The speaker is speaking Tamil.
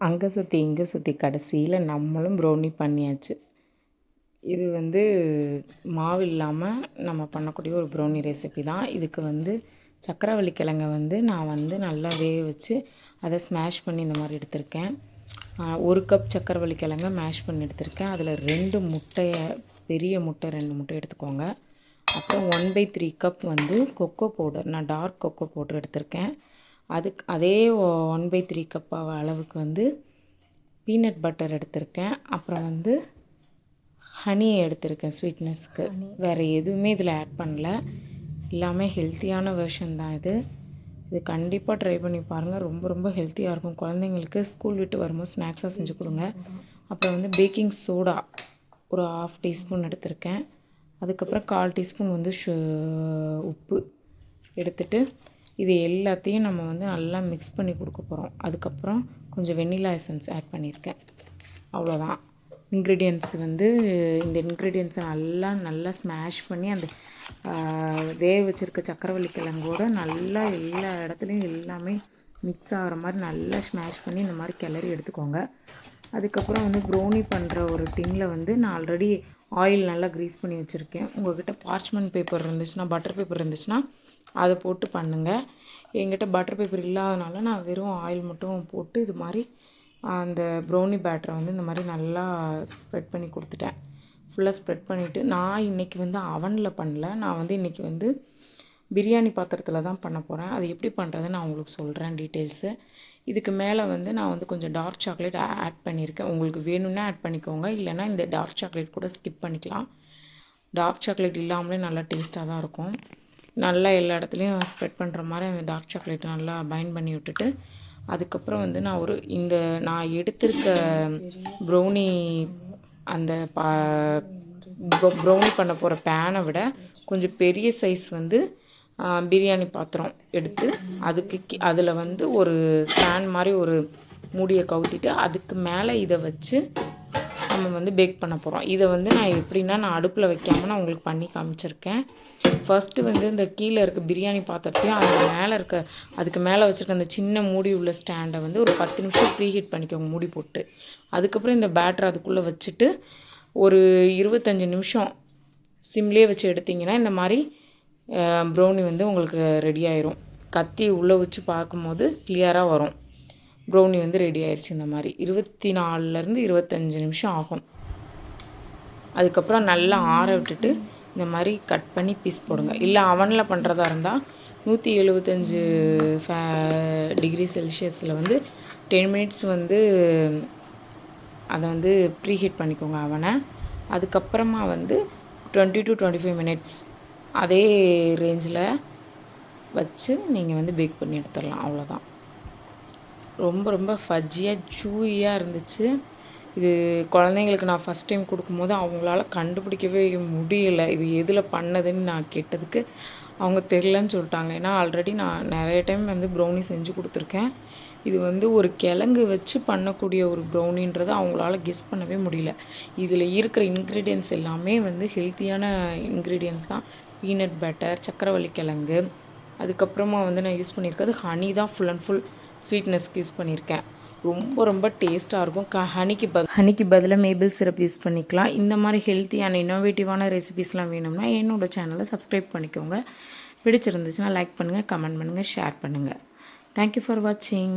அங்கே சுற்றி இங்கே சுற்றி கடைசியில் நம்மளும் ப்ரௌனி பண்ணியாச்சு. இது வந்து மாவு இல்லாமல் நம்ம பண்ணக்கூடிய ஒரு ப்ரௌனி ரெசிபி தான். இதுக்கு வந்து சக்கரவள்ளி கிழங்கை வந்து நான் வந்து நல்லா வேக வச்சு அதை ஸ்மாஷ் பண்ணி இந்த மாதிரி எடுத்திருக்கேன். ஒரு கப் சக்கரவள்ளி கிழங்கை மேஷ் பண்ணி எடுத்திருக்கேன். அதில் ரெண்டு முட்டையை பெரிய முட்டை ரெண்டு முட்டை எடுத்துக்கோங்க. அப்புறம் ஒன் பை த்ரீ கப் வந்து கொக்கோ பவுடர் நான் டார்க் கொக்கோ பவுடர் எடுத்திருக்கேன். அதுக்கு அதே ஒன் பை த்ரீ கப் அளவுக்கு வந்து பீனட் பட்டர் எடுத்திருக்கேன். அப்புறம் வந்து ஹனியை எடுத்திருக்கேன் ஸ்வீட்னஸ்க்கு வேறு எதுவுமே இதில் ஆட் பண்ணல. எல்லாமே ஹெல்த்தியான வெர்ஷன் தான் இது. இது கண்டிப்பாக ட்ரை பண்ணி பாருங்கள் ரொம்ப ரொம்ப ஹெல்த்தியாக இருக்கும். குழந்தைங்களுக்கு ஸ்கூல் விட்டு வரும்போது ஸ்நாக்ஸாக செஞ்சு கொடுங்க. அப்புறம் வந்து பேக்கிங் சோடா ஒரு ஆஃப் டீஸ்பூன் எடுத்திருக்கேன். அதுக்கப்புறம் கால் டீஸ்பூன் வந்து ஷு உப்பு எடுத்துட்டு இது எல்லாத்தையும் நம்ம வந்து நல்லா மிக்ஸ் பண்ணி கொடுக்க போகிறோம் அதுக்கப்புறம் கொஞ்சம் வெண்ணிலா எசன்ஸ் ஆட் பண்ணியிருக்கேன். அவ்வளோதான். இன்க்ரீடியன்ட்ஸ் வந்து இந்த இன்க்ரீடியன்ட்ஸை நல்லா நல்லா ஸ்மாஷ் பண்ணி அந்த வேக வச்சுருக்க சக்கரவள்ளி கிழங்கோட நல்லா எல்லா இடத்துலையும் எல்லாமே மிக்ஸ் ஆகிற மாதிரி நல்லா ஸ்மாஷ் பண்ணி இந்த மாதிரி கிளறி எடுத்துக்கோங்க. அதுக்கப்புறம் வந்து ப்ரௌனி பண்ணுற ஒரு டின்னில் வந்து நான் ஆல்ரெடி ஆயில் நல்லா க்ரீஸ் பண்ணி வச்சுருக்கேன். உங்கள்கிட்ட பார்ச்மெண்ட் பேப்பர் இருந்துச்சுன்னா பட்டர் பேப்பர் இருந்துச்சுன்னா அதை போட்டு பண்ணுங்கள் என்கிட்ட பட்டர் பேப்பர் இல்லாதனால நான் வெறும் ஆயில் மட்டும் போட்டு இது மாதிரி அந்த ப்ரௌனி பேட்டரை வந்து இந்த மாதிரி நல்லா ஸ்ப்ரெட் பண்ணி கொடுத்துட்டேன். ஃபுல்லாக ஸ்ப்ரெட் பண்ணிவிட்டு நான் இன்றைக்கி வந்து அவனில் பண்ணல. நான் வந்து இன்றைக்கி வந்து பிரியாணி பாத்திரத்தில் தான் பண்ண போகிறேன் அது எப்படி பண்ணுறதுன்னு நான் உங்களுக்கு சொல்கிறேன் டீட்டெயில்ஸு இதுக்கு மேலே வந்து நான் வந்து கொஞ்சம் டார்க் சாக்லேட் ஆட் பண்ணியிருக்கேன். உங்களுக்கு வேணும்னா ஆட் பண்ணிக்கோங்க. இல்லைனா இந்த டார்க் சாக்லேட் கூட ஸ்கிப் பண்ணிக்கலாம். டார்க் சாக்லேட் இல்லாமலே நல்லா டேஸ்ட்டாக தான் இருக்கும். நல்லா எல்லா இடத்துலையும் ஸ்ப்ரெட் பண்ணுற மாதிரி அந்த டார்க் சாக்லேட் நல்லா பைண்ட் பண்ணி விட்டுட்டு அதுக்கப்புறம் வந்து நான் ஒரு இந்த நான் எடுத்திருக்க ப்ரௌனி அந்த பா ப்ரௌனி பண்ண போகிற பேனை விட கொஞ்சம் பெரிய சைஸ் வந்து பிரியாணி பாத்திரம் எடுத்து அதுக்கு அதில் வந்து ஒரு ஸ்டாண்ட் மாதிரி ஒரு மூடியை கவுத்திட்டு அதுக்கு மேலே இதை வச்சு நம்ம வந்து பேக் பண்ண போகிறோம் இதை வந்து நான் எப்படின்னா நான் அடுப்பில் வைக்காமல் நான் உங்களுக்கு பண்ணி காமிச்சிருக்கேன். ஃபஸ்ட்டு வந்து இந்த கீழே இருக்க பிரியாணி பாத்திரத்தையும் அது மேலே இருக்க அதுக்கு மேலே வச்சுருக்க அந்த சின்ன மூடி உள்ள ஸ்டாண்டை வந்து ஒரு பத்து நிமிஷம் ப்ரீ ஹீட் பண்ணிக்கோங்க மூடி போட்டு. அதுக்கப்புறம் இந்த பேட்டர் அதுக்குள்ளே வச்சுட்டு ஒரு இருபத்தஞ்சி நிமிஷம் சிம்லேயே வச்சு எடுத்திங்கன்னா இந்த மாதிரி ப்ரௌனி வந்து உங்களுக்கு ரெடி ஆயிரும். கத்தி உள்ளே வச்சு பார்க்கும்போது கிளியராக வரும். ப்ரௌனி வந்து ரெடி ஆயிடுச்சு இந்த மாதிரி. இருபத்தி நாலுலேருந்து இருபத்தஞ்சி நிமிஷம் ஆகும். அதுக்கப்புறம் நல்லா ஆற விட்டுட்டு இந்த மாதிரி கட் பண்ணி பீஸ் போடுங்க. இல்லை அவனில் பண்ணுறதா இருந்தால் நூற்றி எழுபத்தஞ்சு ஃபே டிகிரி செல்சியஸில் வந்து டென் மினிட்ஸ் வந்து அதை வந்து ப்ரீஹீட் பண்ணிக்கோங்க அவனை அதுக்கப்புறமா வந்து twenty to twenty five minutes அதே ரேஞ்சில் வச்சு நீங்கள் வந்து பேக் பண்ணி எடுத்துடலாம். அவ்வளோதான் ரொம்ப ரொம்ப ஃபஜ்ஜியாக ஜூயாக இருந்துச்சு. இது குழந்தைங்களுக்கு நான் ஃபஸ்ட் டைம் கொடுக்கும்போது அவங்களால கண்டுபிடிக்கவே முடியல. இது எதில் பண்ணதுன்னு நான் கேட்டதுக்கு அவங்க தெரிலன்னு சொல்லிட்டாங்க. ஏன்னா ஆல்ரெடி நான் நிறைய டைம் வந்து ப்ரௌனி செஞ்சு கொடுத்துருக்கேன். இது வந்து ஒரு கிழங்கு வச்சு பண்ணக்கூடிய ஒரு ப்ரௌனின்றது அவங்களால கெஸ் பண்ணவே முடியல. இதில் இருக்கிற இன்க்ரீடியன்ஸ் எல்லாமே வந்து ஹெல்த்தியான இன்க்ரீடியன்ஸ் தான். பீனட் பட்டர் சக்கரவள்ளி கிழங்கு. அதுக்கப்புறமா வந்து நான் யூஸ் பண்ணியிருக்கிறது ஹனி தான் ஃபுல் அண்ட் ஃபுல் ஸ்வீட்னஸ்க்கு யூஸ் பண்ணியிருக்கேன் ரொம்ப ரொம்ப டேஸ்ட்டாக இருக்கும். க ஹனிக்கு பதில் ஹனிக்கு பதிலாக மேபிள் சிரப் யூஸ் பண்ணிக்கலாம். இந்த மாதிரி ஹெல்த்தியான இன்னோவேட்டிவான ரெசிபிஸ்லாம் வேணும்னா என்னோடய சேனலை சப்ஸ்கிரைப் பண்ணிக்கோங்க. பிடிச்சிருந்துச்சுன்னா லைக் பண்ணுங்கள் கமெண்ட் பண்ணுங்கள் ஷேர் பண்ணுங்கள் தேங்க்யூ ஃபார் வாட்சிங்